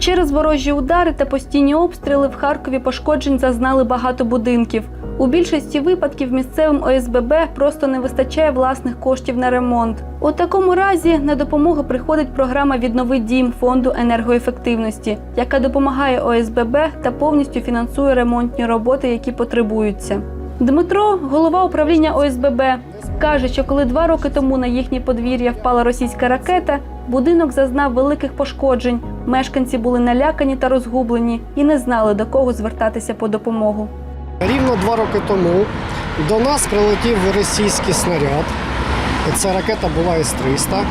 Через ворожі удари та постійні обстріли в Харкові пошкоджень зазнали багато будинків. У більшості випадків місцевим ОСББ просто не вистачає власних коштів на ремонт. У такому разі на допомогу приходить програма Віднови дім фонду енергоефективності, яка допомагає ОСББ та повністю фінансує ремонтні роботи, які потребуються. Дмитро, голова управління ОСББ, каже, що коли два роки тому на їхнє подвір'я впала російська ракета, будинок зазнав великих пошкоджень. Мешканці були налякані та розгублені і не знали до кого звертатися по допомогу. Рівно два роки тому до нас прилетів російський снаряд. Це ракета була С-300,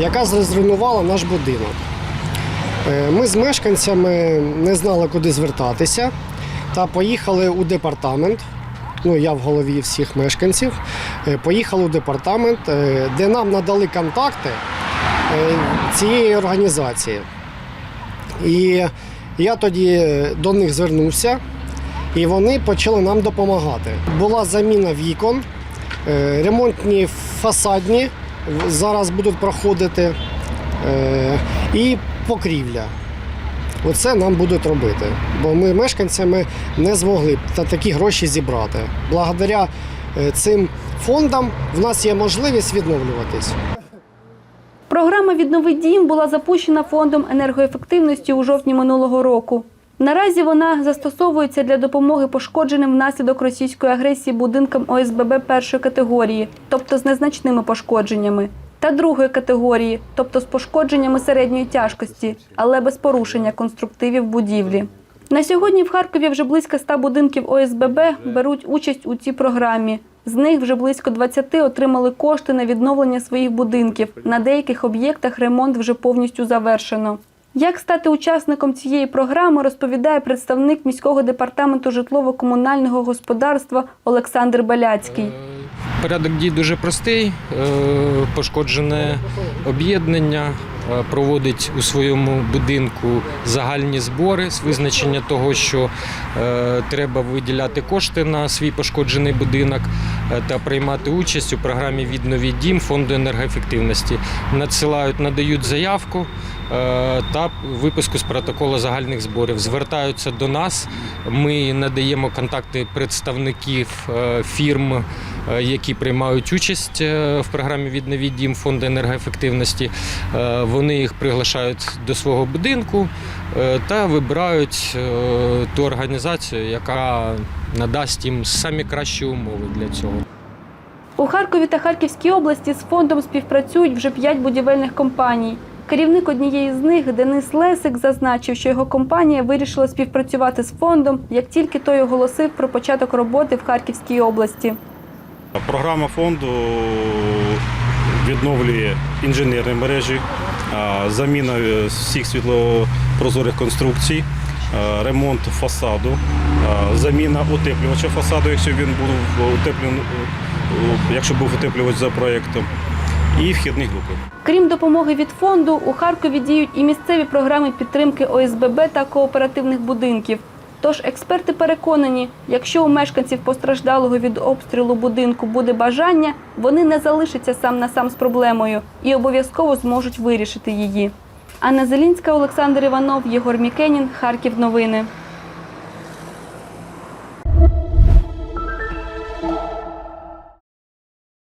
яка зруйнувала наш будинок. Е, Ми з мешканцями не знали, куди звертатися, та поїхали у департамент. Ну, я в голові всіх мешканців. Е, Поїхали у департамент, е, де нам надали контакти цієї організації. І я тоді до них звернувся, і вони почали нам допомагати. Була заміна вікон, е, ремонтні фасадні зараз будуть проходити, е, і покрівля. Оце нам будуть робити, бо ми мешканцями не змогли та такі гроші зібрати. Благодаря е, цим фондам в нас є можливість відновлюватись. Програма Віднови дім була запущена фондом енергоефективності у жовтні минулого року. Наразі вона застосовується для допомоги пошкодженим внаслідок російської агресії будинкам ОСББ першої категорії, тобто з незначними пошкодженнями, та другої категорії, тобто з пошкодженнями середньої тяжкості, але без порушення конструктивів будівлі. На сьогодні в Харкові вже близько 100 будинків ОСББ беруть участь у цій програмі. З них вже близько 20 отримали кошти на відновлення своїх будинків. На деяких об'єктах ремонт вже повністю завершено. Як стати учасником цієї програми, розповідає представник міського департаменту житлово-комунального господарства Олександр Баляцький. Порядок дій дуже простий. Е, Пошкоджене об'єднання е, проводить у своєму будинку загальні збори з визначення того, що е, треба виділяти кошти на свій пошкоджений будинок та приймати участь у програмі Віднові дім фонду енергоефективності. Надсилають, надають заявку та виписку з протоколу загальних зборів. Звертаються до нас. Ми надаємо контакти представників фірм, які приймають участь е, в програмі Віднові дім фонду енергоефективності. Е, Вони їх приглашають до свого будинку е, та вибирають е, ту організацію, яка надасть їм самі кращі умови для цього. У Харкові та Харківській області з фондом співпрацюють вже п'ять будівельних компаній. Керівник однієї з них Денис Лесик зазначив, що його компанія вирішила співпрацювати з фондом, як тільки той оголосив про початок роботи в Харківській області. Програма фонду відновлює інженерні мережі, заміна е, всіх світлопрозорих конструкцій, ремонт фасаду, заміна утеплювача фасаду, якщо він був утеплений, якщо був утеплювач за проєктом, і вхідні групи. Крім допомоги від фонду, у Харкові діють і місцеві програми підтримки ОСББ та кооперативних будинків. Тож експерти переконані, якщо у мешканців постраждалого від обстрілу будинку буде бажання, вони не залишаться сам на сам з проблемою і обов'язково зможуть вирішити її. Анна Зелінська, Олександр Іванов, Єгор Мікенін, Харків. Новини.